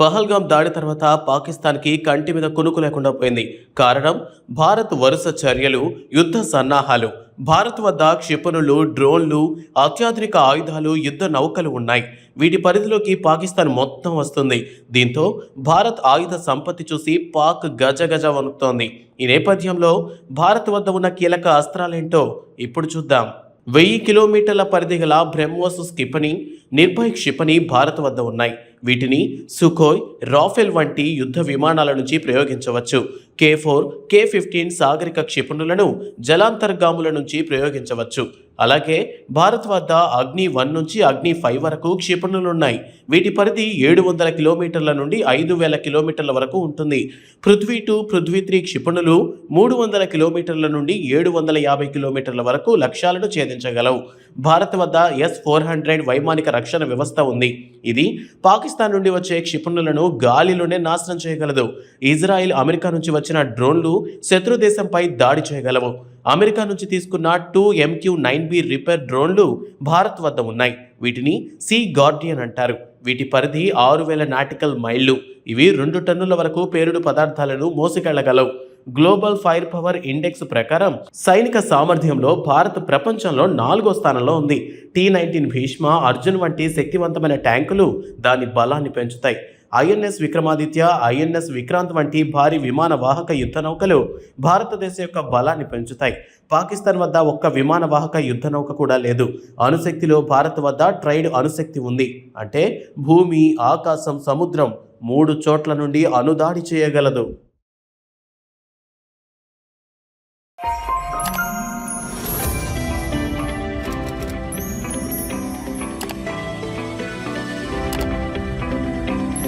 పహల్గాం దాడి తర్వాత పాకిస్తాన్కి కంటి మీద కునుకు లేకుండా పోయింది. కారణం భారత్ వరుస చర్యలు యుద్ధ సన్నాహాలు. భారత్ వద్ద క్షిపణులు డ్రోన్లు అత్యాధునిక ఆయుధాలు యుద్ధ నౌకలు ఉన్నాయి. వీటి పరిధిలోకి పాకిస్తాన్ మొత్తం వస్తుంది. దీంతో భారత్ ఆయుధ సంపత్తి చూసి పాక్ గజగజ వణుకుతోంది. ఈ నేపథ్యంలో భారత్ వద్ద ఉన్న కీలక అస్త్రాలేంటో ఇప్పుడు చూద్దాం. వెయ్యి కిలోమీటర్ల పరిధి గల బ్రహ్మోస్ క్షిపణి నిర్భయ్ క్షిపణి భారత్ వద్ద ఉన్నాయి. వీటిని సుఖోయ్ రాఫెల్ వంటి యుద్ధ విమానాల నుంచి ప్రయోగించవచ్చు. K four K fifteen Sagarika క్షిపణులను జలాంతర్గాముల నుంచి ప్రయోగించవచ్చు. అలాగే భారత్ వద్ద అగ్ని వన్ నుంచి అగ్ని ఫైవ్ వరకు క్షిపణులున్నాయి. వీటి పరిధి ఏడు వందల కిలోమీటర్ల నుండి ఐదు వేల కిలోమీటర్ల వరకు ఉంటుంది. పృథ్వీ టూ పృథ్వీ త్రీ క్షిపణులు మూడు వందల కిలోమీటర్ల నుండి ఏడు వందల యాభై కిలోమీటర్ల వరకు లక్ష్యాలను ఛేదించగలవు. భారత్ వద్ద ఎస్ ఫోర్ హండ్రెడ్ వైమానిక రక్షణ వ్యవస్థ ఉంది. ఇది పాకిస్తాన్ నుండి వచ్చే క్షిపణులను గాలిలోనే నాశనం చేయగలదు. ఇజ్రాయిల్ అమెరికా నుంచి వచ్చిన డ్రోన్లు శత్రు దేశంపై దాడి చేయగలవు. అమెరికా నుంచి తీసుకున్న two MQ nine B reaper డ్రోన్లు భారత్ వద్ద ఉన్నాయి. వీటిని సీ గార్డియన్ అంటారు. వీటి పరిధి ఆరు వేల నాటికల్ మైళ్ళు. ఇవి రెండు టన్నుల వరకు పేరుడు పదార్థాలను మోసుకెళ్ళగలవు. గ్లోబల్ ఫైర్ పవర్ ఇండెక్స్ ప్రకారం సైనిక సామర్థ్యంలో భారత్ ప్రపంచంలో నాలుగో స్థానంలో ఉంది. టీ నైన్టీన్ భీష్మ అర్జున్ వంటి శక్తివంతమైన ట్యాంకులు దాని బలాన్ని పెంచుతాయి. ఐఎన్ఎస్ విక్రమాదిత్య ఐఎన్ఎస్ విక్రాంత్ వంటి భారీ విమాన వాహక యుద్ధ నౌకలు భారతదేశం యొక్క బలాన్ని పెంచుతాయి. పాకిస్తాన్ వద్ద ఒక్క విమాన వాహక యుద్ధ నౌక కూడా లేదు. అణుశక్తిలో భారత్ వద్ద ట్రైడ్ అణుశక్తి ఉంది. అంటే భూమి ఆకాశం సముద్రం మూడు చోట్ల నుండి అనుదాడి చేయగలదు. you